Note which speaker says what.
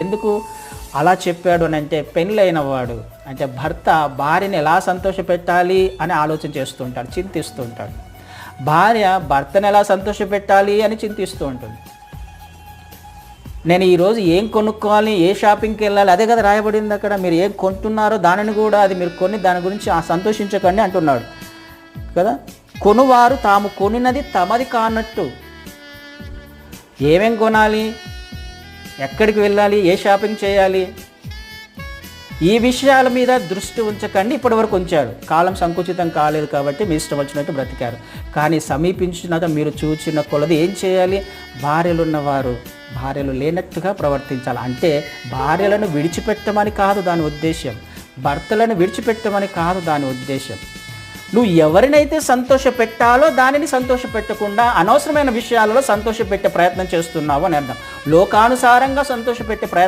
Speaker 1: ఎందుకు? అలా చెప్పాడు అని అంటే పెళ్ళైన వాడు అంటే భర్త భార్యని ఎలా సంతోషపెట్టాలి అని ఆలోచన చేస్తుంటాడు చింతిస్తూ ఉంటాడు భార్య భర్తను ఎలా సంతోషపెట్టాలి అని చింతిస్తూ ఉంటుంది. నేను ఈరోజు ఏం కొనుక్కోవాలి ఏ షాపింగ్కి వెళ్ళాలి అదే కదా రాయబడింది అక్కడ. మీరు ఏం కొంటున్నారో దానిని కూడా అది మీరు కొని దాని గురించి సంతోషించకండి అంటున్నాడు. కదా? కొనువారు తాము కొనినది తమది కానట్టు. ఏమేం కొనాలి? ఎక్కడికి వెళ్ళాలి? ఏ షాపింగ్ చేయాలి? ఈ విషయాల మీద దృష్టి ఉంచకండి. ఇప్పటివరకు ఉంచారు. కాలం సంకుచితం కాలేదు కాబట్టి మీ ఇష్టం వచ్చినట్టు బ్రతికారు. కానీ సమీపించినాక మీరు చూచిన కొలది ఏం చేయాలి? భార్యలు ఉన్నవారు భార్యలు లేనట్టుగా ప్రవర్తించాలి. అంటే భార్యలను విడిచిపెట్టమని కాదు దాని ఉద్దేశం భర్తలను విడిచిపెట్టమని కాదు దాని ఉద్దేశం నువ్వు ఎవరినైతే సంతోష పెట్టాలో దానిని సంతోష పెట్టకుండా అనవసరమైన విషయాలలో సంతోష పెట్టే ప్రయత్నం చేస్తున్నావు అని అర్థం. లోకానుసారంగా సంతోష పెట్టే ప్రయత్నం